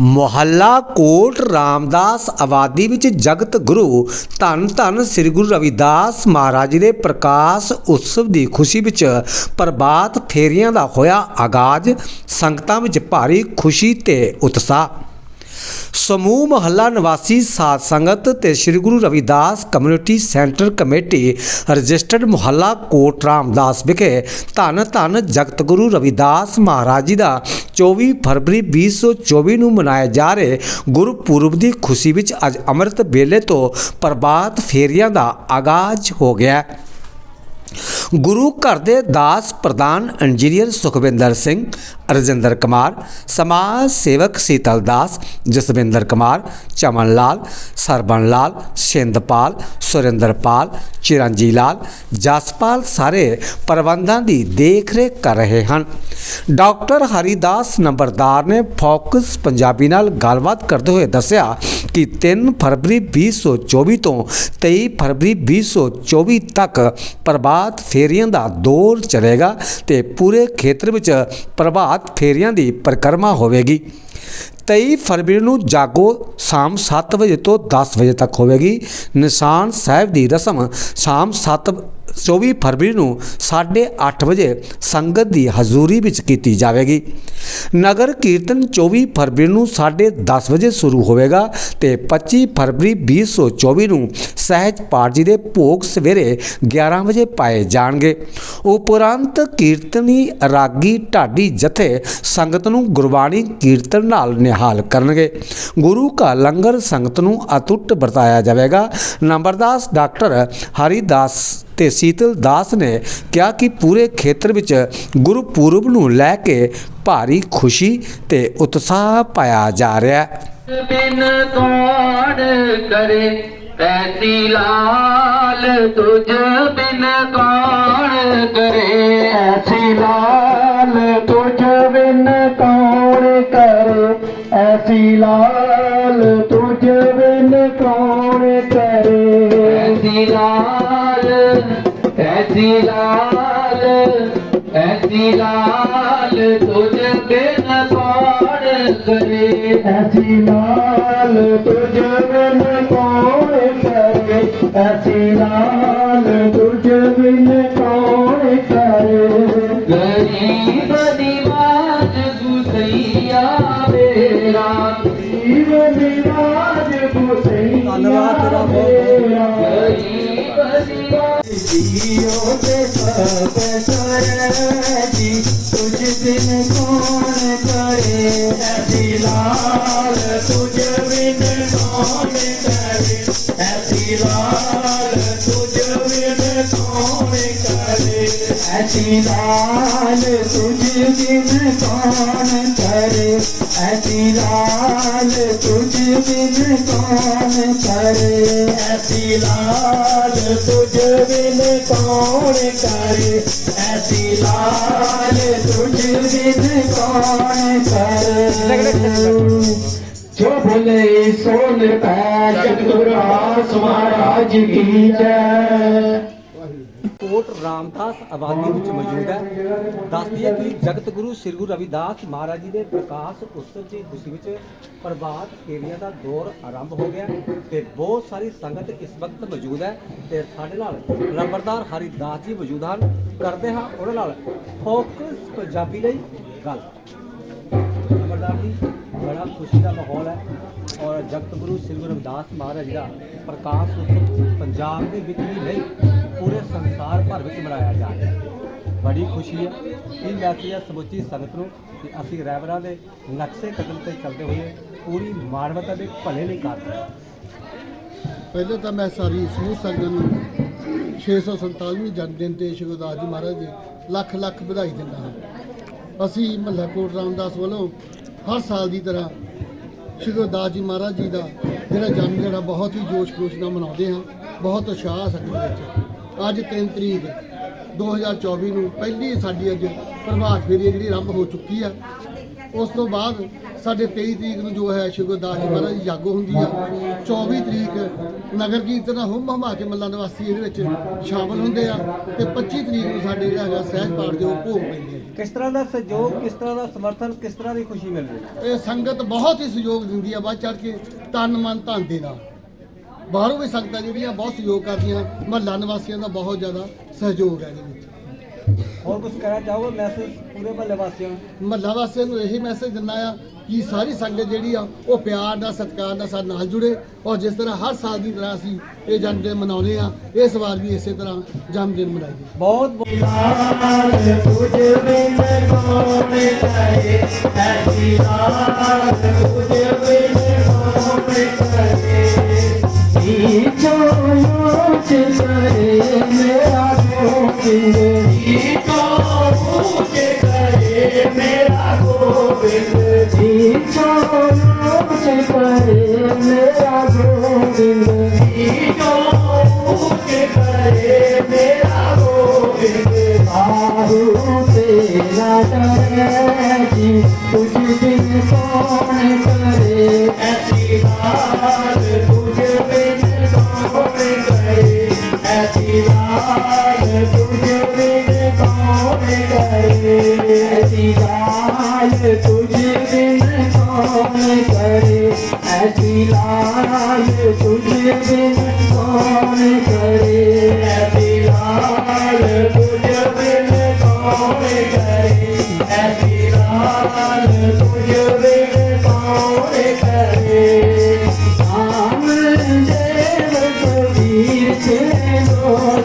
ਮੁਹੱਲਾ ਕੋਟ ਰਾਮਦਾਸ ਆਬਾਦੀ ਵਿੱਚ ਜਗਤ ਗੁਰੂ ਧੰਨ ਧੰਨ ਸ੍ਰੀ ਗੁਰੂ ਰਵਿਦਾਸ ਮਹਾਰਾਜ ਜੀ ਦੇ ਪ੍ਰਕਾਸ਼ ਉਤਸਵ ਦੀ ਖੁਸ਼ੀ ਵਿੱਚ ਪ੍ਰਭਾਤ ਫੇਰੀਆਂ ਦਾ ਹੋਇਆ ਆਗਾਜ਼, ਸੰਗਤਾਂ ਵਿੱਚ ਭਾਰੀ ਖੁਸ਼ੀ ਤੇ ਉਤਸ਼ਾਹ। ਸਮੂਹ ਮਹੱਲਾ ਨਿਵਾਸੀ ਸਾਧ ਸੰਗਤ ਤੇ Sri Guru Ravidas community centre committee registered ਮੁਹੱਲਾ ਕੋਟ ਰਾਮਦਾਸ ਵਿਖੇ ਧੰਨ ਧੰਨ ਜਗਤ ਗੁਰੂ ਰਵਿਦਾਸ ਮਹਾਰਾਜ ਜੀ ਦਾ 24 ਫਰਵਰੀ 2024 ਨੂੰ ਮਨਾਏ ਜਾ ਰਹੇ ਗੁਰਪੁਰਬ ਦੀ ਖੁਸ਼ੀ ਵਿੱਚ ਅੱਜ ਅੰਮ੍ਰਿਤ ਵੇਲੇ ਤੋਂ ਪ੍ਰਭਾਤ ਫੇਰੀਆਂ ਦਾ ਆਗਾਜ਼ ਹੋ ਗਿਆ ਗੁਰੂ ਘਰ ਦੇ ਦਾਸ ਪ੍ਰਧਾਨ ਇੰਜੀਨੀਅਰ ਸੁਖਵਿੰਦਰ ਸਿੰਘ, ਰਜਿੰਦਰ ਕੁਮਾਰ, ਸਮਾਜ ਸੇਵਕ ਸੀਤਲ ਦਾਸ, ਜਸਵਿੰਦਰ ਕੁਮਾਰ, ਚਮਨ ਲਾਲ ਸਰਬਨ ਲਾਲ ਸਿੰਧਪਾਲ ਸੁਰਿੰਦਰਪਾਲ ਚਿਰੰਜੀ ਲਾਲ, ਜਸਪਾਲ ਸਾਰੇ ਪ੍ਰਬੰਧਾਂ ਦੀ ਦੇਖਰੇਖ ਕਰ ਰਹੇ ਹਨ। ਡਾਕਟਰ ਹਰੀਦਾਸ ਨੰਬਰਦਾਰ ਨੇ ਫੋਕਸ ਪੰਜਾਬੀ ਨਾਲ ਗੱਲਬਾਤ ਕਰਦੇ ਹੋਏ ਦੱਸਿਆ ਕਿ 3 ਫਰਵਰੀ 2024 ਤੋਂ 23 ਫਰਵਰੀ 2024 ਤੱਕ ਪ੍ਰਭਾਤ ਫੇਰੀਆਂ ਦਾ ਦੌਰ ਚੱਲੇਗਾ ਤੇ ਪੂਰੇ ਖੇਤਰ ਵਿੱਚ ਪ੍ਰਭਾਤ ਫੇਰੀਆਂ ਦੀ ਪਰਿਕਰਮਾ ਹੋਵੇਗੀ। 23 ਫਰਵਰੀ ਨੂੰ ਜਾਗੋ ਸ਼ਾਮ 7 ਵਜੇ ਤੋਂ 10 ਵਜੇ ਤੱਕ ਹੋਵੇਗੀ। ਨਿਸ਼ਾਨ ਸਾਹਿਬ ਦੀ ਰਸਮ ਸ਼ਾਮ 7 24 ਫਰਵਰੀ ਨੂੰ 8:30 ਵਜੇ ਸੰਗਤ ਦੀ ਹਜ਼ੂਰੀ ਵਿੱਚ ਕੀਤੀ ਜਾਵੇਗੀ। ਨਗਰ ਕੀਰਤਨ 24 ਫਰਵਰੀ ਨੂੰ 10:30 ਵਜੇ ਸ਼ੁਰੂ ਹੋਵੇਗਾ ਤੇ 25 ਫਰਵਰੀ 2024 ਨੂੰ ਸਹਿਜ ਪਾਠ ਜੀ ਦੇ ਭੋਗ ਸਵੇਰੇ 11 ਵਜੇ ਪਾਏ ਜਾਣਗੇ। ਉਪਰੰਤ ਕੀਰਤਨੀ ਰਾਗੀ ਢਾਡੀ ਜਥੇ ਸੰਗਤ ਨੂੰ ਗੁਰਬਾਣੀ ਕੀਰਤਨ ਨਾਲ ਨਿਹਾਲ ਕਰਨਗੇ। ਗੁਰੂ ਕਾ ਲੰਗਰ ਸੰਗਤ ਨੂੰ ਅਤੁੱਟ ਵਰਤਾਇਆ ਜਾਵੇਗਾ। ਨੰਬਰਦਾਸ ਡਾਕਟਰ ਹਰੀਦਾਸ ਤੇ ਸੀਤਲ ਦਾਸ ਨੇ ਕਿਹਾ ਕਿ ਪੂਰੇ ਖੇਤਰ ਵਿੱਚ ਗੁਰਪੁਰਬ ਨੂੰ ਲੈ ਕੇ ਭਾਰੀ ਖੁਸ਼ੀ ਤੇ ਉਤਸ਼ਾਹ ਪਾਇਆ ਜਾ ਰਿਹਾ ਹੈ। ਬਿਨ ਕੌਣ ਕਰੇ ਐਸੀ ਲਾਲ, ਤੁਝ ਬਿਨ ਕੌਣ लाल तुझ बिन कौन करे? ऐसी लाल ऐसी लाल ऐसी लाल तुझ बिन कौन करे? ऐसी लाल तुझ बिन कौन करे? ऐसी लाल तुझ बिन कौन करे? गरीब धन्यवाद तेरा कुछ दिन कौन करे ऐसी लाल तुझे बिन कौन करे ऐसी लाल ਐਸੀ ਲਾਲ ਤੁਝ ਬਿਨ ਕੌਣ ਕਰੇ ਐਸੀ ਲਾਲ ਤੁਝ ਬਿਨ ਕੌਣ ਕਰੇ ਐਸੀ ਲਾਲ ਤੁਝ ਬਿਨ ਕੌਣ ਕਰੇ ਐਸੀ ਲਾਲ ਤੁਝ ਬਿਨ ਕੌਣ ਕਰੇ ਜੋ ਭਲੇ ਸੋਨ ਪੈ ਕੋਟ ਰਾਮਦਾਸ ਆਬਾਦੀ ਵਿੱਚ ਮੌਜੂਦ ਹੈ। ਦੱਸਦੀ ਹੈ ਕਿ ਜਗਤ ਗੁਰੂ ਸ੍ਰੀ ਗੁਰੂ ਰਵਿਦਾਸ ਮਹਾਰਾਜ ਜੀ ਦੇ ਪ੍ਰਕਾਸ਼ ਉਤਸਵ ਦੀ ਖੁਸ਼ੀ ਵਿੱਚ ਪ੍ਰਭਾਤ ਫੇਰੀਆਂ ਦਾ ਦੌਰ ਆਰੰਭ ਹੋ ਗਿਆ ਤੇ ਬਹੁਤ ਸਾਰੀ ਸੰਗਤ ਇਸ ਵਕਤ ਮੌਜੂਦ ਹੈ ਤੇ ਸਾਡੇ ਨਾਲ ਨੰਬਰਦਾਰ ਹਰੀਦਾਸ ਜੀ ਮੌਜੂਦ ਹਨ। ਕਰਦੇ ਹਾਂ ਉਹਨਾਂ ਨਾਲ ਫੋਕਸ ਪੰਜਾਬੀ ਲਈ ਗੱਲ। ਨੰਬਰਦਾਰ ਜੀ ਬੜਾ ਖੁਸ਼ੀ ਦਾ ਮਾਹੌਲ ਹੈ ਔਰ ਜਗਤ ਗੁਰੂ ਸ੍ਰੀ ਗੁਰੂ ਰਵਿਦਾਸ ਮਹਾਰਾਜ ਦਾ ਪ੍ਰਕਾਸ਼ ਉਤਸਵ ਪੰਜਾਬ ਦੇ ਵਿੱਚ ਹੀ ਨਹੀਂ, ਪੂਰੇ ਸੰਸਾਰ ਭਰ ਵਿੱਚ ਮਨਾਇਆ ਜਾ ਰਿਹਾ ਹੈ। ਬੜੀ ਖੁਸ਼ੀ ਹੈ। ਇਹ ਮੈਸੇਜ ਹੈ ਸਮੁੱਚੀ ਸੰਗਤ ਨੂੰ ਕਿ ਅਸੀਂ ਰਹਿਬਰਾਂ ਦੇ ਨਕਸ਼ੇ ਕਦਮ ਤੇ ਚੱਲਦੇ ਹੋਏ ਪੂਰੀ ਮਾਨਵਤਾ ਦੇ ਭਲੇ ਲਈ ਕਰਦੇ ਰਹੇ ਪਹਿਲੇ ਤਾਂ ਮੈਂ ਸਾਰੀ ਸਮੂਹ ਸੰਗਤ ਨੂੰ 647ਵੀਂ ਜਨਮ ਦਿਨ ਤੇ ਸ਼੍ਰੀ ਗੁਰਦਾਸ ਜੀ ਮਹਾਰਾਜ ਦੀ ਲੱਖ ਲੱਖ ਵਧਾਈ ਦਿੰਦਾ ਹਾਂ। ਅਸੀਂ ਮਹੱਲਾ ਕੋਟ ਰਾਮਦਾਸ ਵੱਲੋਂ ਹਰ ਸਾਲ ਦੀ ਤਰ੍ਹਾਂ ਸ਼੍ਰੀ ਗੁਰਦਾਸ ਜੀ ਮਹਾਰਾਜ ਜੀ ਦਾ ਜਿਹੜਾ ਜਨਮ ਜਿਹੜਾ ਬਹੁਤ ਹੀ ਜੋਸ਼ ਖਰੋਸ਼ ਨਾਲ ਮਨਾਉਂਦੇ ਹਾਂ, ਬਹੁਤ ਉਤਸ਼ਾਹ ਸਾਡੇ ਵਿੱਚ। ਅੱਜ 3 ਤਰੀਕ 2024 ਨੂੰ ਪਹਿਲੀ ਸਾਡੀ ਅੱਜ ਪ੍ਰਭਾਤ ਫੇਰੀ ਜਿਹੜੀ ਆਰੰਭ ਹੋ ਚੁੱਕੀ ਆ। ਉਸ ਤੋਂ ਬਾਅਦ ਸਾਡੇ 23 ਤਰੀਕ ਨੂੰ ਜੋ ਹੈ ਸ਼੍ਰੀ ਗੁਰਦਾਸ ਜੀ ਮਹਾਰਾਜ ਦੀ ਜਾਗੋ ਹੁੰਦੀ ਆ 24 ਤਰੀਕ ਨਗਰ ਕੀਰਤਨ ਹੁੰਮ ਹਮਾ ਕੇ ਮੱਲਾ ਨਿਵਾਸੀ ਇਹਦੇ ਵਿੱਚ ਸ਼ਾਮਲ ਹੁੰਦੇ ਆ ਤੇ 25 ਤਰੀਕ ਨੂੰ ਸਾਡੇ ਜਿਹੜਾ ਹੈਗਾ ਸਹਿਜ ਪਾਠ ਉਹ ਭੋਗ ਪੈਂਦੇ ਆ ਜੀ। ਕਿਸ ਤਰ੍ਹਾਂ ਦਾ ਸਹਿਯੋਗ ਕਿਸ ਤਰ੍ਹਾਂ ਦਾ ਸਮਰਥਨ ਕਿਸ ਤਰ੍ਹਾਂ ਦੀ ਖੁਸ਼ੀ ਮਿਲ ਰਹੀ ਹੈ? ਇਹ ਸੰਗਤ ਬਹੁਤ ਹੀ ਸਹਿਯੋਗ ਦਿੰਦੀ ਆ ਵੱਧ ਚੜ ਕੇ ਤਨ ਮਨ ਧਨ ਦੇ ਨਾਲ। ਬਾਹਰੋਂ ਵੀ ਸੰਗਤਾਂ ਜਿਹੜੀਆਂ ਬਹੁਤ ਸਹਿਯੋਗ ਕਰਦੀਆਂ ਮਹੱਲਾ ਨਿਵਾਸੀਆਂ ਦਾ ਬਹੁਤ ਜ਼ਿਆਦਾ ਸਹਿਯੋਗ ਹੈ ਇਹਦੇ ਵਿੱਚ। ਹੋਰ ਕੁਝ ਕਹਿਣਾ ਚਾਹੋਗੇ ਮੈਸੇਜ ਪੂਰੇ ਮਹੱਲੇ ਵਾਸੀਆਂ ਨੂੰ? ਮਹੱਲਾ ਵਾਸੀਆਂ ਨੂੰ ਇਹੀ ਮੈਸੇਜ ਦਿੰਦਾ ਆ ਕਿ ਸਾਰੀ ਸੰਗਤ ਜਿਹੜੀ ਆ ਉਹ ਪਿਆਰ ਨਾਲ ਸਤਿਕਾਰ ਨਾਲ ਸਾਡੇ ਨਾਲ ਜੁੜੇ ਔਰ ਜਿਸ ਤਰ੍ਹਾਂ ਹਰ ਸਾਲ ਦੀ ਤਰ੍ਹਾਂ ਅਸੀਂ ਇਹ ਜਨਮ ਦਿਨ ਮਨਾਉਂਦੇ ਆ ਇਸ ਵਾਰ ਵੀ ਇਸੇ ਤਰ੍ਹਾਂ ਜਨਮ ਦਿਨ ਮਨਾਈਏ। ਬਹੁਤ ਬਹੁਤ ਗੋਬਿੰਦ ਆਹੂ ਤੇਰਾ ਡਰੇ ਜੀ ਤੁਝ ਬਿਨ